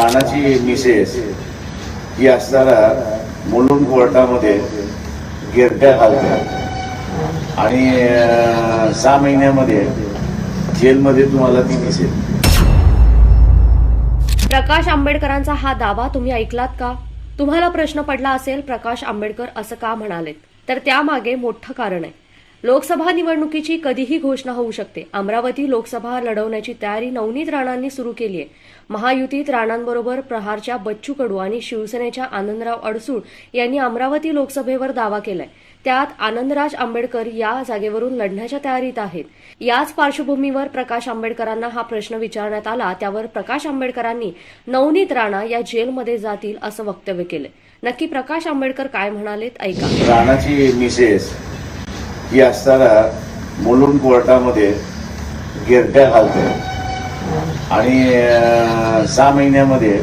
राणाची Mrs ही असताना मुलुंड कोर्टामध्ये गिरट्या घालतात. आणि सहा महिन्यामध्ये जेलमध्ये तुम्हाला ती दिसेल प्रकाश आंबेडकरांचा हा दावा तुम्ही ऐकलात का? तुम्हाला प्रश्न पडला असेल प्रकाश आंबेडकर असं का म्हणाले तर त्यामागे मोठं कारण आहे. लोकसभा निवडणुकीची कधीही घोषणा होऊ शकते. अमरावती लोकसभा लढवण्याची तयारी नवनीत राणांनी सुरू केली आहे. महायुतीत राणांबरोबर प्रहारच्या बच्चू कडू आणि शिवसेनेच्या आनंदराव अडसूळ यांनी अमरावती लोकसभेवर दावा केलाय. त्यात आनंदराज आंबेडकर या जागेवरून लढण्याच्या तयारीत आहेत. याच पार्श्वभूमीवर प्रकाश आंबेडकरांना हा प्रश्न विचारण्यात आला. त्यावर प्रकाश आंबेडकरांनी नवनीत राणा या जेलमध्ये जातील असं वक्तव्य केलं नक्की प्रकाश आंबेडकर काय म्हणालेत ऐका. राणाची मिसेस ही असताना मुलुंड कोर्टामध्ये गिरट्या घालते आणि सहा महिन्यामध्ये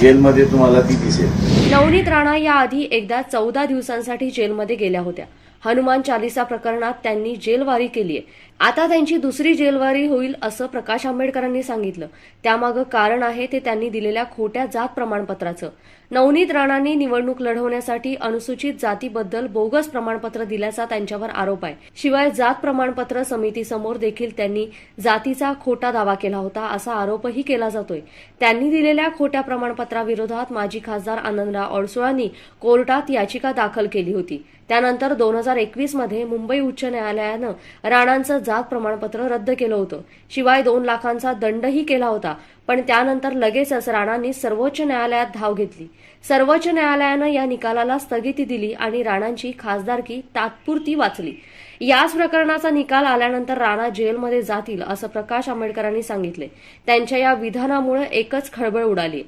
जेलमध्ये तुम्हाला ती दिसेल. नवनीत राणा या आधी एकदा चौदा दिवसांसाठी जेलमध्ये गेल्या होत्या. हनुमान चालिसा प्रकरणात त्यांनी जेलवारी केली आहे. आता त्यांची दुसरी जेलवारी होईल असं प्रकाश आंबेडकरांनी सांगितलं. त्यामागं कारण आहे ते त्यांनी दिलेल्या खोट्या जात प्रमाणपत्राचं. नवनीत राणांनी निवडणूक लढवण्यासाठी अनुसूचित जातीबद्दल बोगस प्रमाणपत्र दिल्याचा त्यांच्यावर आरोप आहे. शिवाय जात प्रमाणपत्र समितीसमोर देखील त्यांनी जातीचा खोटा दावा केला होता असा आरोपही केला जातोय. त्यांनी दिलेल्या खोट्या प्रमाणपत्राविरोधात माजी खासदार आनंदराव अडसुळांनी कोर्टात याचिका दाखल केली होती. त्यानंतर दोन हजार हजार एकवीसमध्ये मुंबई उच्च न्यायालयानं राणांचं जात प्रमाणपत्र रद्द केलं होतं. शिवाय दोन लाखांचा दंडही केला होता. पण त्यानंतर लगेचच राणांनी सर्वोच्च न्यायालयात धाव घेतली. सर्वोच्च न्यायालयानं या निकालाला स्थगिती दिली आणि राणांची खासदारकी तात्पुरती वाचली. याच प्रकरणाचा निकाल आल्यानंतर राणा जेलमध्ये जातील असं प्रकाश आंबेडकरांनी सांगितले. त्यांच्या या विधानामुळे एकच खळबळ उडाली.